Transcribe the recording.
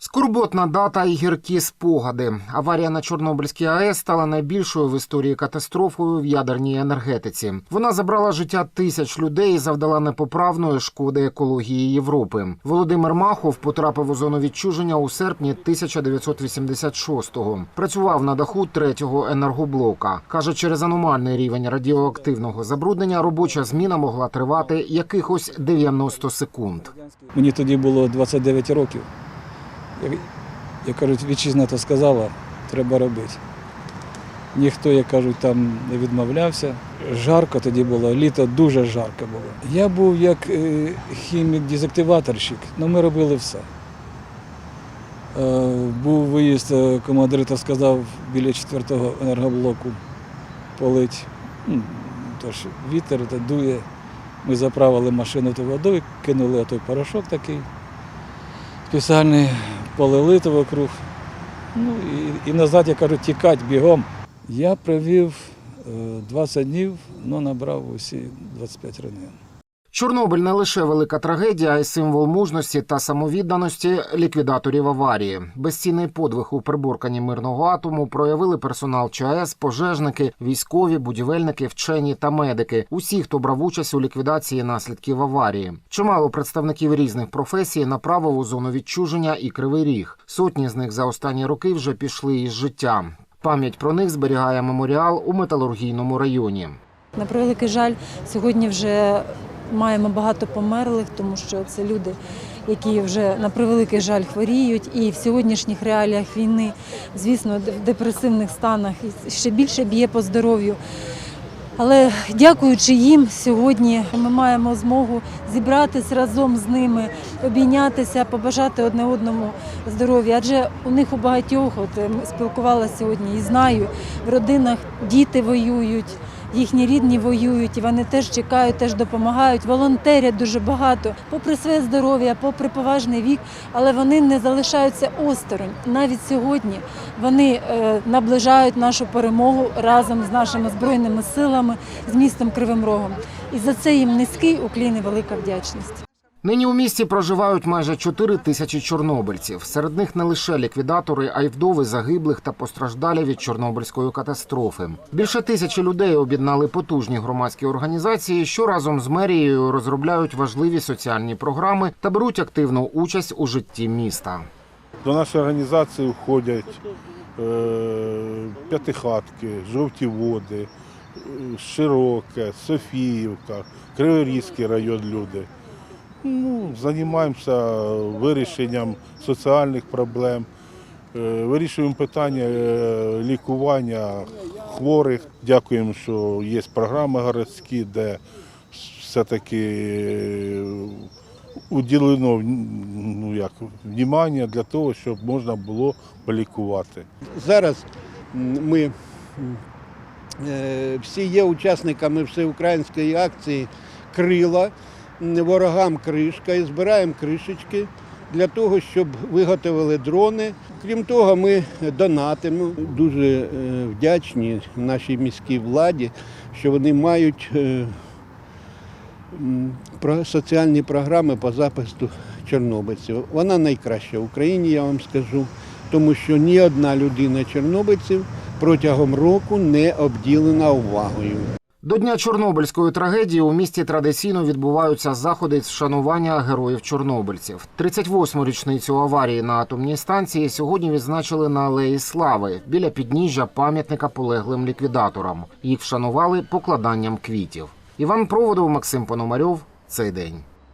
Скорботна дата і гіркі спогади. Аварія на Чорнобильській АЕС стала найбільшою в історії катастрофою в ядерній енергетиці. Вона забрала життя тисяч людей і завдала непоправної шкоди екології Європи. Володимир Махов потрапив у зону відчуження у серпні 1986-го. Працював на даху третього енергоблока. каже, через аномальний рівень радіоактивного забруднення робоча зміна могла тривати якихось 90 секунд. Мені тоді було 29 років. Як, кажуть, вітчизна то сказала, треба робити. Ніхто, як кажуть, там не відмовлявся. Жарко тоді було, літо дуже жарко було. Я був як е, хімік-дезактиваторщик, але ми робили все. Е, був виїзд, е, командир то сказав біля четвертого енергоблоку полить. Ну, Тож вітер то дує. Ми заправили машину ту водою, кинули той порошок такий. Спеціальний полили то вокруг. Ну і, і назад, я кажу, тікати бігом. Я провів е, 20 днів, але набрав усі 25 ранин. Чорнобиль не лише велика трагедія, а й символ мужності та самовідданості ліквідаторів аварії. Безцінний подвиг у приборканні мирного атому проявили персонал ЧАЕС, пожежники, військові, будівельники, вчені та медики. Усі, хто брав участь у ліквідації наслідків аварії. Чимало представників різних професій направив у зону відчуження і кривий ріг. Сотні з них за останні роки вже пішли із життя. Пам'ять про них зберігає меморіал у металургійному районі. На превеликий жаль, сьогодні вже маємо багато померлих, тому що це люди, які вже на превеликий жаль хворіють. І в сьогоднішніх реаліях війни, звісно, в депресивних станах ще більше б'є по здоров'ю. Але дякуючи їм, сьогодні ми маємо змогу зібратися разом з ними, обійнятися, побажати одне одному здоров'я. Адже у них у багатьох, от е, ми спілкувалася сьогодні і знаю, в родинах діти воюють. Їхні рідні воюють, і вони теж чекають, теж допомагають, волонтерять дуже багато, попри своє здоров'я, попри поважний вік, але вони не залишаються осторонь. Навіть сьогодні вони е, наближають нашу перемогу разом з нашими збройними силами, з містом Кривим Рогом. І за це їм низький уклін і велика вдячність. Нині у місті проживають майже 4 тисячі чорнобильців. Серед них не лише ліквідатори, а й вдови загиблих та постраждалі від чорнобильської катастрофи. Більше тисячі людей об'єднали потужні громадські організації, що разом з мерією розробляють важливі соціальні програми та беруть активну участь у житті міста. До нашої організації входять е, п'ятихатки, жовті води, е, Широке, Софіївка, Криворізький район люди. Ну, займаємося вирішенням соціальних проблем, е, вирішуємо питання е, лікування хворих. Дякуємо, що є програми городські, де все-таки е, уділено ну, як, внимання для того, щоб можна було полікувати. Зараз ми всі є учасниками всеукраїнської акції Крила ворогам кришка і збираємо кришечки для того, щоб виготовили дрони. Крім того, ми донатимо. Дуже е, вдячні нашій міській владі, що вони мають е, соціальні програми по захисту чорнобильців. Вона найкраща в Україні, я вам скажу, тому що ні одна людина чорнобильців протягом року не обділена увагою. До дня Чорнобильської трагедії у місті традиційно відбуваються заходи з вшанування героїв чорнобильців. 38-му річницю аварії на атомній станції сьогодні відзначили на Алеї Слави біля підніжжя пам'ятника полеглим ліквідаторам. Їх вшанували покладанням квітів. Іван Проводов, Максим Пономарьов. Цей день.